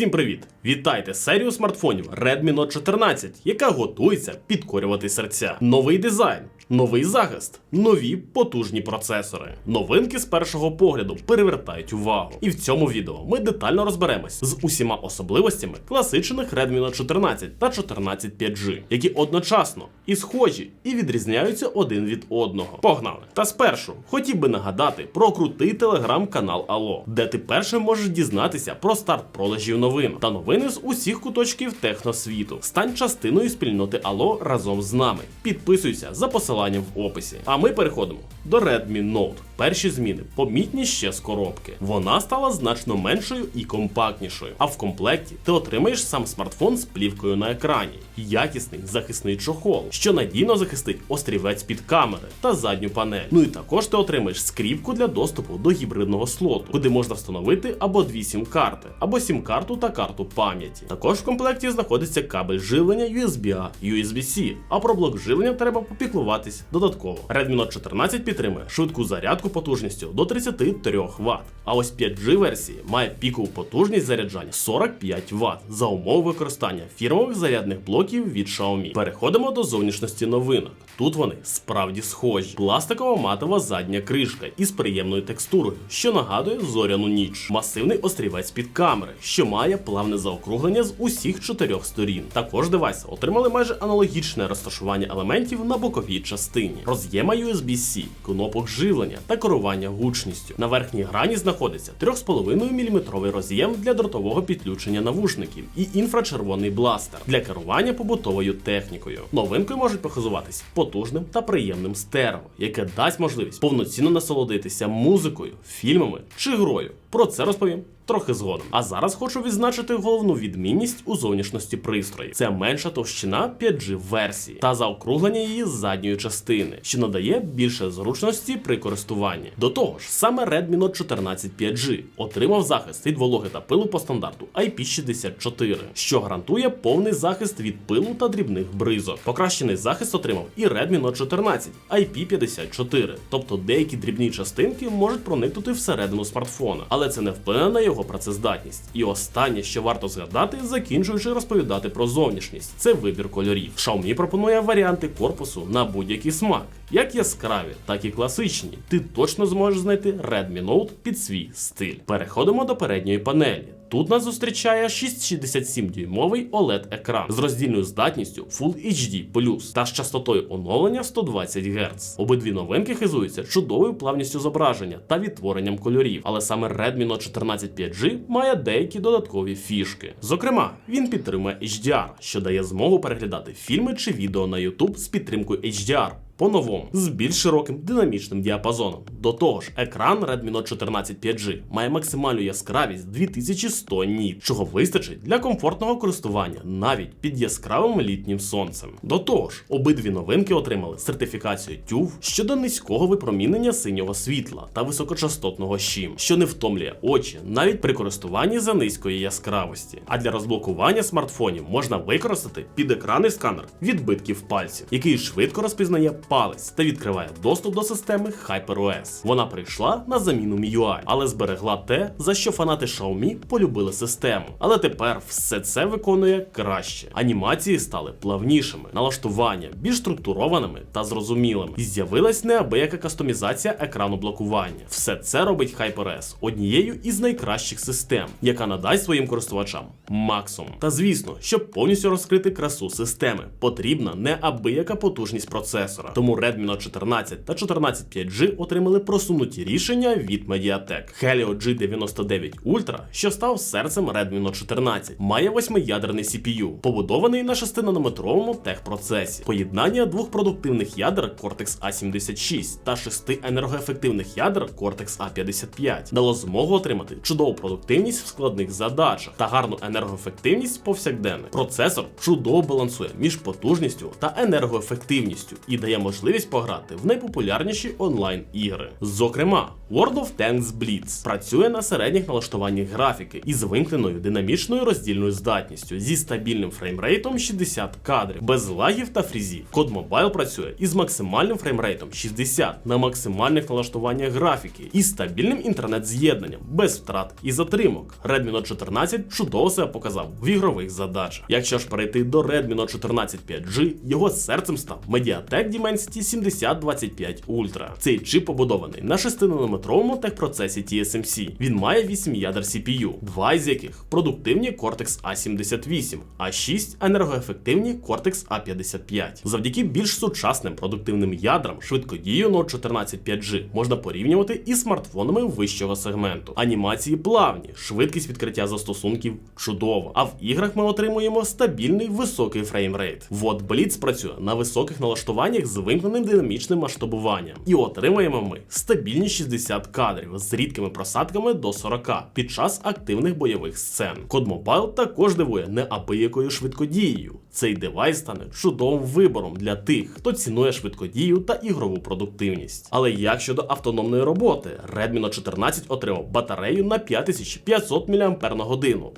Всім привіт! Вітайте серію смартфонів Redmi Note 14, яка готується підкорювати серця. Новий дизайн, новий захист, нові потужні процесори. Новинки з першого погляду перевертають увагу. І в цьому відео ми детально розберемось з усіма особливостями класичних Redmi Note 14 та 14 5G, які одночасно і схожі, і відрізняються один від одного. Погнали! Та спершу хотів би нагадати про крутий телеграм-канал Алло, де ти першим можеш дізнатися про старт продажів новин та новини з усіх куточків техносвіту. Стань частиною спільноти Алло разом з нами. Підписуйся за посиланням в описі. А ми переходимо до Redmi Note. Перші зміни помітні ще з коробки. Вона стала значно меншою і компактнішою. А в комплекті ти отримаєш сам смартфон з плівкою на екрані, якісний захисний чохол, що надійно захистить острівець під камери та задню панель. Ну і також ти отримаєш скріпку для доступу до гібридного слоту, куди можна встановити або дві сім-карти, або сім-карту та карту пам'яті. Також в комплекті знаходиться кабель живлення USB-A, USB-C, а про блок живлення треба попіклуватись додатково. Redmi Note 14 підтримує швидку зарядку потужністю до 33 Вт. А ось 5G версії має пікову потужність заряджання 45 Вт за умови використання фірмових зарядних блоків від Xiaomi. Переходимо до зовнішності новинок. Тут вони справді схожі. Пластикова матова задня кришка із приємною текстурою, що нагадує зоряну ніч. Масивний острівець під камери, що має плавне заокруглення з усіх чотирьох сторін. Також девайси отримали майже аналогічне розташування елементів на боковій частині, роз'єма USB-C, кнопок живлення та керування гучністю. На верхній грані знаходиться 3,5 мм роз'єм для дротового підключення навушників і інфрачервоний бластер для керування побутовою технікою. Новинкою можуть похизуватись потужним та приємним стерео, яке дасть можливість повноцінно насолодитися музикою, фільмами чи грою. Про це розповім трохи згодом. А зараз хочу відзначити головну відмінність у зовнішності пристрою. Це менша товщина 5G версії та заокруглення її задньої частини, що надає більше зручності при користуванні. До того ж, саме Redmi Note 14 5G отримав захист від вологи та пилу по стандарту IP64, що гарантує повний захист від пилу та дрібних бризок. Покращений захист отримав і Redmi Note 14 IP54, тобто деякі дрібні частинки можуть проникнути всередину смартфона, але це не вплине на його працездатність. І останнє, що варто згадати, закінчуючи розповідати про зовнішність, це вибір кольорів. Xiaomi пропонує варіанти корпусу на будь-який смак, як яскраві, так і класичні. Ти точно зможеш знайти Redmi Note під свій стиль. Переходимо до передньої панелі. Тут нас зустрічає 667-дюймовий OLED-екран з роздільною здатністю Full HD та з частотою оновлення 120 Гц. Обидві новинки хизуються чудовою плавністю зображення та відтворенням кольорів, але саме Redmi Note 14 5G має деякі додаткові фішки. Зокрема, він підтримує HDR, що дає змогу переглядати фільми чи відео на YouTube з підтримкою HDR по-новому з більш широким динамічним діапазоном. До того ж, екран Redmi Note 14 5G має максимальну яскравість 2100 ніт, чого вистачить для комфортного користування навіть під яскравим літнім сонцем. До того ж, обидві новинки отримали сертифікацію TÜV щодо низького випромінення синього світла та високочастотного щим, що не втомлює очі навіть при користуванні за низької яскравості. А для розблокування смартфонів можна використати під підекранний сканер відбитків пальців, який швидко розпізнає палець та відкриває доступ до системи HyperOS. Вона прийшла на заміну MIUI, але зберегла те, за що фанати Xiaomi полюбили систему. Але тепер все це виконує краще. Анімації стали плавнішими, налаштування більш структурованими та зрозумілими. І з'явилась неабияка кастомізація екрану блокування. Все це робить HyperOS однією із найкращих систем, яка надасть своїм користувачам максимум. Та звісно, щоб повністю розкрити красу системи, потрібна неабияка потужність процесора. Тому Redmi Note 14 та 14 5G отримали просунуті рішення від Mediatek. Helio G99 Ultra, що став серцем Redmi Note 14, має восьмиядерний CPU, побудований на 6-нанометровому техпроцесі. Поєднання двох продуктивних ядер Cortex A76 та шести енергоефективних ядер Cortex A55 дало змогу отримати чудову продуктивність в складних задачах та гарну енергоефективність повсякденно. Процесор чудово балансує між потужністю та енергоефективністю і дає можливість пограти в найпопулярніші онлайн-ігри. Зокрема, World of Tanks Blitz працює на середніх налаштуваннях графіки із вимкненою динамічною роздільною здатністю зі стабільним фреймрейтом 60 кадрів, без лагів та фрізів. Код Mobile працює із максимальним фреймрейтом 60 на максимальних налаштуваннях графіки і стабільним інтернет-з'єднанням без втрат і затримок. Redmi Note 14 чудово себе показав в ігрових задачах. Якщо ж перейти до Redmi Note 14 5G, його серцем став Mediatek Dimensity 7025 Ultra. Цей чип побудований на 6-нанометровому техпроцесі TSMC. Він має 8 ядер CPU, два із яких продуктивні Cortex A78, а 6 енергоефективні Cortex A55. Завдяки більш сучасним продуктивним ядрам швидкодію Note 14 5G можна порівнювати із смартфонами вищого сегменту. Анімації плавні, швидкість відкриття застосунків чудова. А в іграх ми отримуємо стабільний високий фреймрейт. Вот Blitz працює на високих налаштуваннях з вимкненим динамічним масштабуванням. І отримаємо ми стабільні 60 кадрів з рідкими просадками до 40 під час активних бойових сцен. Код Mobile також дивує неабиякою швидкодією. Цей девайс стане чудовим вибором для тих, хто цінує швидкодію та ігрову продуктивність. Але як щодо автономної роботи, Redmi Note 14 отримав батарею на 5500 мАч,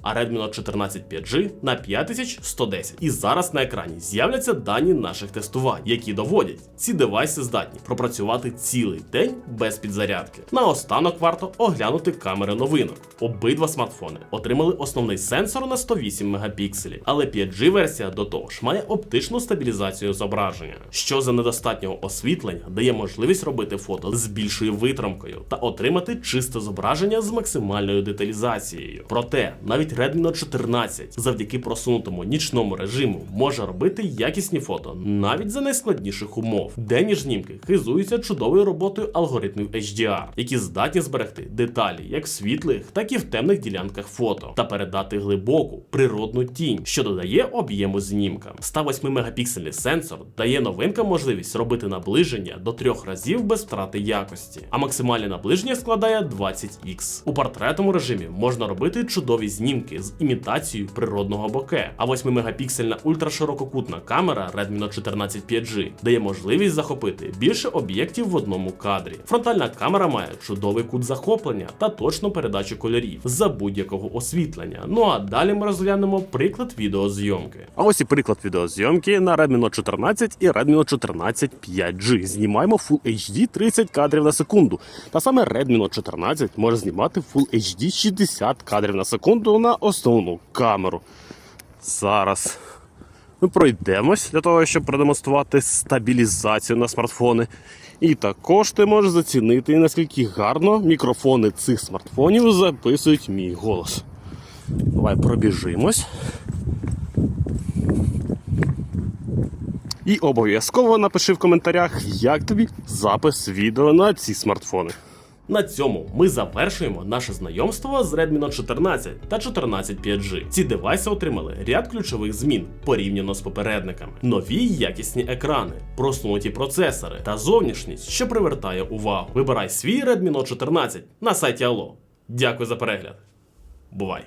а Redmi Note 14 5G на 5110. І зараз на екрані з'являться дані наших тестувань, які доводять, ці девайси здатні пропрацювати цілий день без підзарядки. Наостанок варто оглянути камери новинок. Обидва смартфони отримали основний сенсор на 108 мегапікселів, але 5G версія до того ж має оптичну стабілізацію зображення, що за недостатнього освітлення дає можливість робити фото з більшою витримкою та отримати чисте зображення з максимальною деталізацією. Проте навіть Redmi Note 14 завдяки просунутому нічному режиму може робити якісні фото навіть за найскладніших умов. Денні знімки хизуються чудовою роботою алгоритмів HDR, які здатні зберегти деталі як в світлих, так і в темних ділянках фото, та передати глибоку природну тінь, що додає об'єму знімкам. 108 мегапіксельний сенсор дає новинкам можливість робити наближення до трьох разів без втрати якості, а максимальне наближення складає 20х. У портретному режимі можна робити чудові знімки з імітацією природного боке, а 8 мегапіксельна ультраширококутна камера Redmi Note 14 5G дає можливість захопити більше об'єктів в одному кадрі. Фронтальна камера має чудовий кут захоплення та точну передачу кольорів за будь-якого освітлення. Ну а далі ми розглянемо приклад відеозйомки. А ось і приклад відеозйомки на Redmi Note 14 і Redmi Note 14 5G. Знімаємо Full HD 30 кадрів на секунду. Та саме Redmi Note 14 може знімати Full HD 60 кадрів на секунду на основну камеру. Зараз ми пройдемось для того, щоб продемонструвати стабілізацію на смартфони. І також ти можеш зацінити, наскільки гарно мікрофони цих смартфонів записують мій голос. Давай пробіжимось. І обов'язково напиши в коментарях, як тобі запис відео на ці смартфони. На цьому ми завершуємо наше знайомство з Redmi Note 14 та 14 5G. Ці девайси отримали ряд ключових змін порівняно з попередниками: нові якісні екрани, просунуті процесори та зовнішність, що привертає увагу. Вибирай свій Redmi Note 14 на сайті Allo. Дякую за перегляд. Бувай!